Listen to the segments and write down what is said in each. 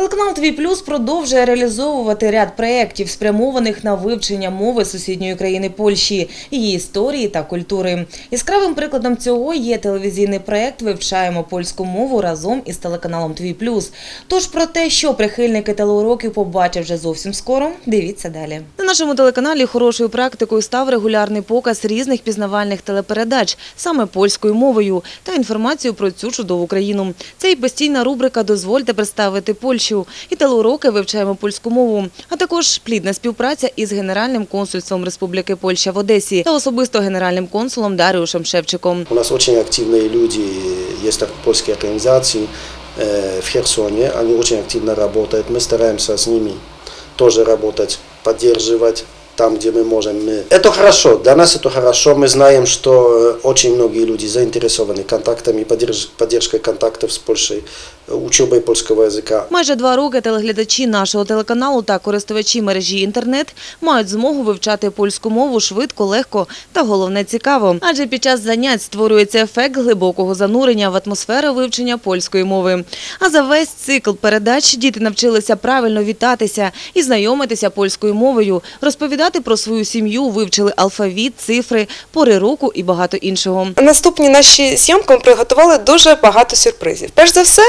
Телеканал Твій Плюс продовжує реалізовувати ряд проєктів, спрямованих на вивчення мови сусідньої країни Польщі, її історії та культури. Яскравим прикладом цього є телевізійний проєкт Вивчаємо польську мову разом із телеканалом Твій Плюс. Тож про те, що прихильники телеуроків побачать вже зовсім скоро, дивіться далі. На нашому телеканалі хорошою практикою став регулярний показ різних пізнавальних телепередач саме польською мовою та інформацію про цю чудову країну. Це і постійна рубрика Дозвольте представити Польщу і телеуроки вивчаємо польську мову, а також плідна співпраця із Генеральним консульством Республіки Польща в Одесі та особисто генеральним консулом Даріушем Шевчиком. У нас очень активные люди, есть так польские организации э, в Херсоне, они очень активно работают, мы стараемся с ними тоже работать, поддерживать там, где мы можем. Мы... Это хорошо, для нас это хорошо, мы знаем, что э, очень многие люди заинтересованы контактами, поддерж- поддержкой контактов с Польшей, э, учебой польского языка. Майже два роки телеглядачі нашого телеканалу та користувачі мережі інтернет мають змогу вивчати польську мову швидко, легко та головне цікаво. Адже під час занять створюється ефект глибокого занурення в атмосферу вивчення польської мови. А за весь цикл передач діти навчилися правильно вітатися і знайомитися польською мовою, розповідати про свою сім'ю, вивчили алфавіт, цифри, пори року і багато іншого. Наступні наші зйомки ми приготували дуже багато сюрпризів. Перш за все,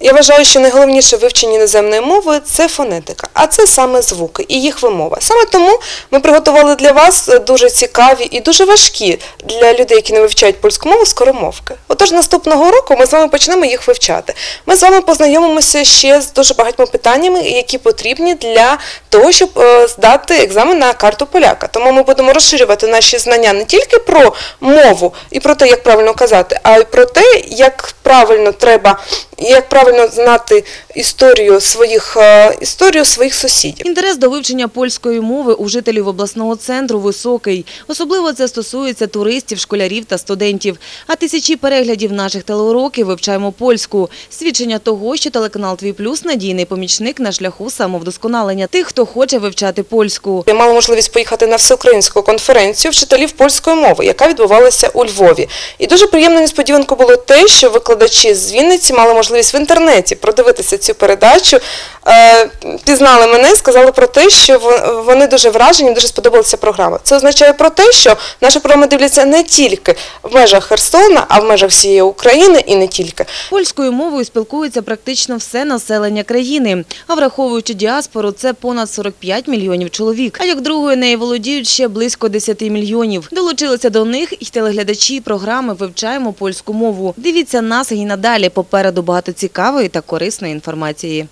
я вважаю, що найголовніше в вивченні іноземної мови це фонетика, а це саме звуки і їх вимова. Саме тому ми приготували для вас дуже цікаві і дуже важкі для людей, які не вивчають польську мову, скоромовки. Отож, наступного року ми з вами почнемо їх вивчати. Ми з вами познайомимося ще з дуже багатьма питаннями, які потрібні для того, щоб е, здати екзамен на карту поляка. Тому ми будемо розширювати наші знання не тільки про мову і про те, як правильно казати, а й про те, як правильно треба, як правильно знати історію своїх е, історію своїх сусідів. Інтерес до вивчення польської мови у жителів обласного центру високий. Особливо це стосується туристів, школярів та студентів. А тисячі переглядів наших телеуроків вивчаємо польську. Свідчення того, що телеканал Твій Плюс надійний помічник на шляху самовдосконалення тих, хто хоче вивчати польську. Я мала можливість поїхати на всеукраїнську конференцію вчителів польської мови, яка відбувалася у Львові. І дуже приємною несподіванкою було те, що викладачі з Вінниці мали можливість в інтернеті продивитися цю передачу, е, пізнали мене, сказали про те, що вони дуже вражені, дуже сподобалася програма. Це означає про те, що наша програма дивляться не тільки в межах Херсона, а в межах всієї України і не тільки. Польською мовою спілкується практично все населення країни. А враховуючи діаспору, це понад 45 мільйонів чоловік. А як другою нею володіють ще близько 10 мільйонів. Долучилися до них і телеглядачі програми «Вивчаємо польську мову». Дивіться нас і надалі. Попереду багато цікавої та корисної інформації.